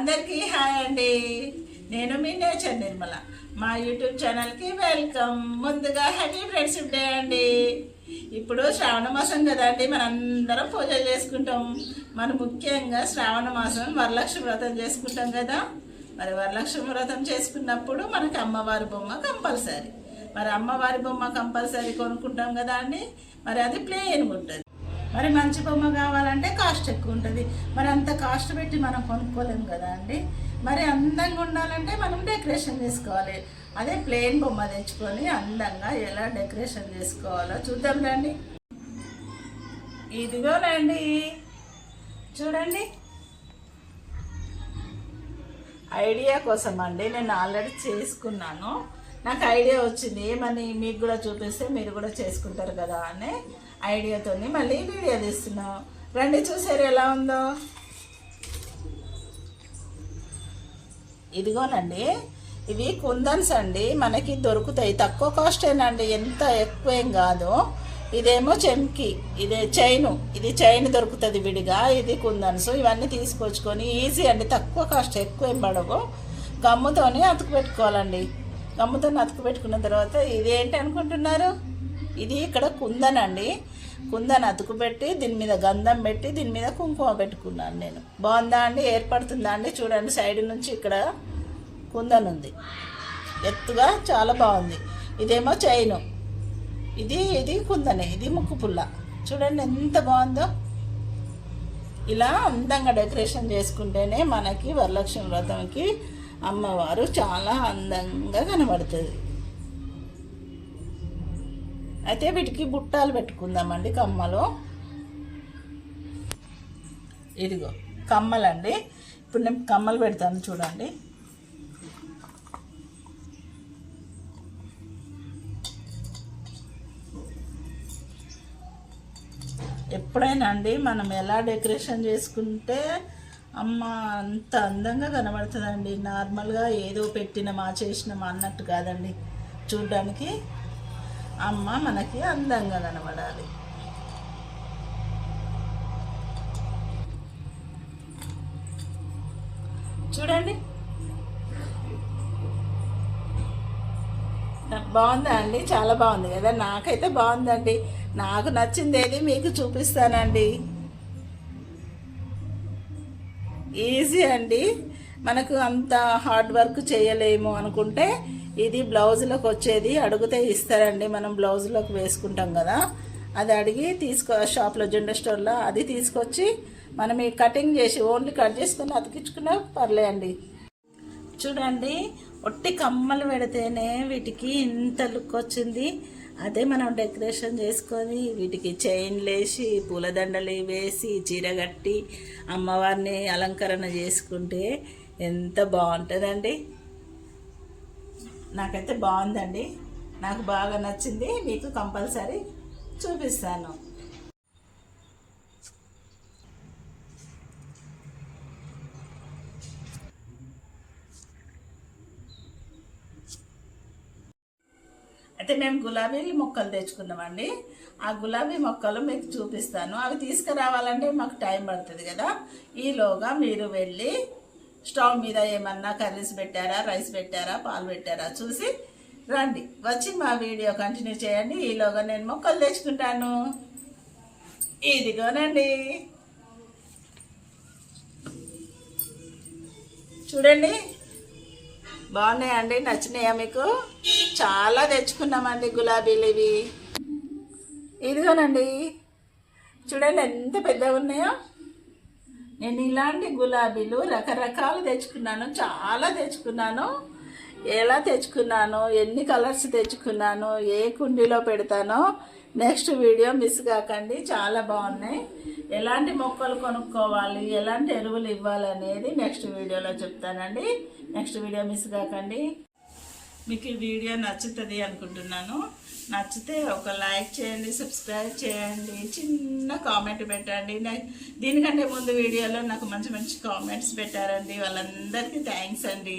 అందరికీ హాయ్ అండి. నేను మీ నేచర్ నిర్మల. మా యూట్యూబ్ ఛానల్కి వెల్కమ్. ముందుగా హ్యాపీ ఫ్రెండ్షిప్ డే అండి. ఇప్పుడు శ్రావణ మాసం కదండి మనందరం పూజలు చేసుకుంటాం. మనం ముఖ్యంగా శ్రావణ మాసం వరలక్ష్మి వ్రతం చేసుకుంటాం కదా. మరి వరలక్ష్మి వ్రతం చేసుకున్నప్పుడు మనకి అమ్మవారి బొమ్మ కంపల్సరీ. మరి అమ్మవారి బొమ్మ కంపల్సరీ కొనుక్కుంటాం కదా అండి. మరి అది ప్లేన్ ఉంటుంది మరి మంచి బొమ్మ కావాలంటే కాస్ట్ ఎక్కువ ఉంటుంది. మరి అంత కాస్ట్ పెట్టి మనం కొనుక్కోలేము కదా అండి. మరి అందంగా ఉండాలంటే మనం డెకరేషన్ చేసుకోవాలి. అదే ప్లెయిన్ బొమ్మ తెచ్చుకొని అందంగా ఎలా డెకరేషన్ చేసుకోవాలో చూద్దాం రండి. ఇదిగోనండి. చూడండి. ఐడియా కోసం అండి నేను ఆల్రెడీ చేసుకున్నాను. నాకు ఐడియా వచ్చింది. ఏమని మీకు కూడా చూపిస్తే మీరు కూడా చేసుకుంటారు కదా అని ఐడియాతో మళ్ళీ వీడియో తీస్తున్నాం. రండి చూసారు ఎలా ఉందో. ఇదిగోనండి ఇవి కుందన్స్ అండి. మనకి దొరుకుతాయి. తక్కువ కాస్టేనండి ఎంత ఎక్కువేం కాదు. ఇదేమో చెంకి ఇదే చైను. ఇది చైన్ దొరుకుతుంది విడిగా. ఇది కుందన్స్. ఇవన్నీ తీసుకొచ్చుకొని ఈజీ అండి. తక్కువ కాస్ట్ ఎక్కువ ఏం పడవు. గమ్ముతోనే అతుకు పెట్టుకోవాలండి. గమ్ముతో అతుకు పెట్టుకున్న తర్వాత ఇదేంటి అనుకుంటున్నారు? ఇది ఇక్కడ కుందన్ అండి కుందన్ అతుకు పెట్టి దీని మీద గంధం పెట్టి దీని మీద కుంకుమ పెట్టుకున్నాను నేను. బాగుందా అండి? ఏర్పడుతుందా అండి? చూడండి సైడ్ నుంచి ఇక్కడ కుందన్ ఉంది. ఎత్తుగా చాలా బాగుంది. ఇదేమో చైను. ఇది ఇది కుందనే ఇది ముక్కు పుల్ల. చూడండి ఎంత బాగుందో. ఇలా అందంగా డెకరేషన్ చేసుకుంటేనే మనకి వరలక్ష్మి వ్రతంకి అమ్మవారు చాలా అందంగా కనబడుతుంది. అయితే వీటికి బుట్టాలు పెట్టుకుందామండి కమ్మలు. ఇదిగో కమ్మలండి. ఇప్పుడు నేను కమ్మలు పెడతాను చూడండి. ఎప్పుడైనా అండి మనం ఎలా డెకరేషన్ చేసుకుంటే అమ్మ అంత అందంగా కనబడుతుందండి. నార్మల్గా ఏదో పెట్టినమా చేసినమా అన్నట్టు కాదండి. చూడ్డానికి అమ్మ మనకి అందంగా కనబడాలి. చూడండి. బాగుందా అండి? చాలా బాగుంది కదా? నాకైతే బాగుందండి. నాకు నచ్చింది ఏది మీకు చూపిస్తానండి. ఈజీ అండి. మనకు అంత హార్డ్ వర్క్ చేయలేము అనుకుంటే ఇది బ్లౌజ్లోకి వచ్చేది. అడిగితే ఇస్తారండి. మనం బ్లౌజ్లోకి వేసుకుంటాం కదా. అది అడిగి తీసుకో షాప్లో జెండర్ స్టోర్లో అది తీసుకొచ్చి మనం ఈ కటింగ్ చేసి ఓన్లీ కట్ చేసుకుని అతికించుకున్నా పర్లే అండి చూడండి ఒట్టి కమ్మలు పెడితేనే వీటికి ఇంత లుక్ వచ్చింది. అదే మనం డెకరేషన్ చేసుకొని వీటికి చైన్లు వేసి పూలదండలు వేసి చీర కట్టి అమ్మవారిని అలంకరణ చేసుకుంటే ఎంత బాగుంటుందండి. నాకైతే బాగుందండి. నాకు బాగా నచ్చింది. మీకు కంపల్సరీ చూపిస్తాను. అయితే మేము గులాబీ మొక్కలు తెచ్చుకున్నామండి. ఆ గులాబీ మొక్కలు మీకు చూపిస్తాను. అవి తీసుకురావాలంటే మాకు టైం పడుతుంది కదా. ఈలోగా మీరు వెళ్ళి స్టవ్ మీద ఏమన్నా కర్రీస్ పెట్టారా రైస్ పెట్టారా పాలు పెట్టారా చూసి రండి. వచ్చి మా వీడియో కంటిన్యూ చేయండి. ఈలోగా నేను మొక్కలు తెచ్చుకుంటాను. ఇదిగోనండి. చూడండి. బాగున్నాయండి? నచ్చినాయా మీకు? చాలా తెచ్చుకున్నామండి గులాబీలు ఇవి. ఇదిగోనండి. చూడండి ఎంత పెద్దగా ఉన్నాయో. నేను ఇలాంటి గులాబీలు రకరకాలు తెచ్చుకున్నాను చాలా తెచ్చుకున్నాను. ఎలా తెచ్చుకున్నాను ఎన్ని కలర్స్ తెచ్చుకున్నాను ఏ కుండీలో పెడతానో నెక్స్ట్ వీడియో మిస్ కాకండి చాలా బాగున్నాయి. ఎలాంటి మొక్కలు కొనుక్కోవాలి ఎలాంటి ఎరువులు ఇవ్వాలనేది నెక్స్ట్ వీడియోలో చెప్తానండి. నెక్స్ట్ వీడియో మిస్ కాకండి. మీకు ఈ వీడియో నచ్చుతుంది అనుకుంటున్నాను. నచ్చితే ఒక లైక్ చేయండి సబ్స్క్రైబ్ చేయండి చిన్న కామెంట్ పెట్టండి. దీనికంటే ముందు వీడియోలో నాకు మంచి మంచి కామెంట్స్ పెట్టారండి. వాళ్ళందరికీ థ్యాంక్స్ అండి.